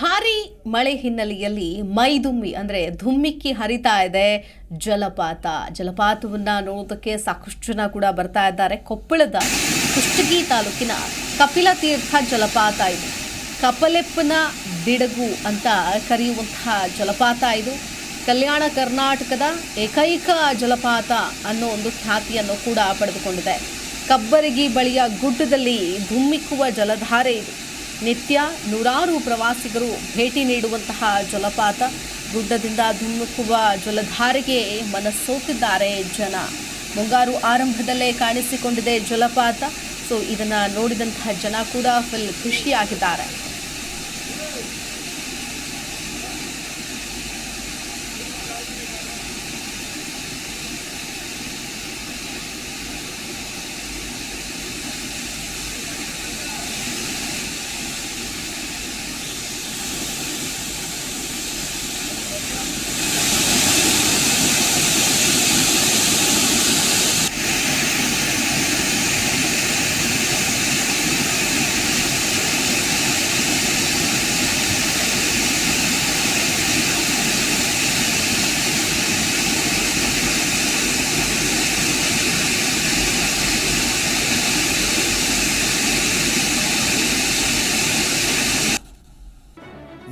ಭಾರಿ ಮಳೆ ಹಿನ್ನೆಲೆಯಲ್ಲಿ ಮೈದುಮ್ಮಿ ಅಂದರೆ ಧುಮ್ಮಿಕ್ಕಿ ಹರಿತಾ ಇದೆ. ಜಲಪಾತ, ಜಲಪಾತವನ್ನು ನೋಡೋದಕ್ಕೆ ಸಾಕಷ್ಟು ಜನ ಕೂಡ ಬರ್ತಾ ಇದ್ದಾರೆ. ಕೊಪ್ಪಳದ ಕುಷ್ಟಗಿ ತಾಲೂಕಿನ ಕಪಿಲ ತೀರ್ಥ ಜಲಪಾತ ಇದು. ಕಪಲೆಪ್ಪನ ಬಿಡಗು ಅಂತ ಕರೆಯುವಂತಹ ಜಲಪಾತ ಇದು. ಕಲ್ಯಾಣ ಕರ್ನಾಟಕದ ಏಕೈಕ ಜಲಪಾತ ಅನ್ನೋ ಒಂದು ಖ್ಯಾತಿಯನ್ನು ಕೂಡ ಪಡೆದುಕೊಂಡಿದೆ. ಕಬ್ಬರಗಿ ಬಳಿಯ ಗುಡ್ಡದಲ್ಲಿ ಧುಮ್ಮಿಕ್ಕುವ ಜಲಧಾರೆ ಇದು. ನಿತ್ಯ ನೂರಾರು ಪ್ರವಾಸಿಗರು ಭೇಟಿ ನೀಡುವಂತಹ ಜಲಪಾತ. ಗುಡ್ಡದಿಂದ ಧುಮ್ಮುಕುವ ಜಲಧಾರೆಗೆ ಮನಸ್ಸೋತಿದ್ದಾರೆ ಜನ. ಮುಂಗಾರು ಆರಂಭದಲ್ಲೇ ಕಾಣಿಸಿಕೊಂಡಿದೆ ಜಲಪಾತ. ಸೊ ಇದನ್ನು ನೋಡಿದಂತಹ ಜನ ಕೂಡ ಫುಲ್ ಖುಷಿಯಾಗಿದ್ದಾರೆ.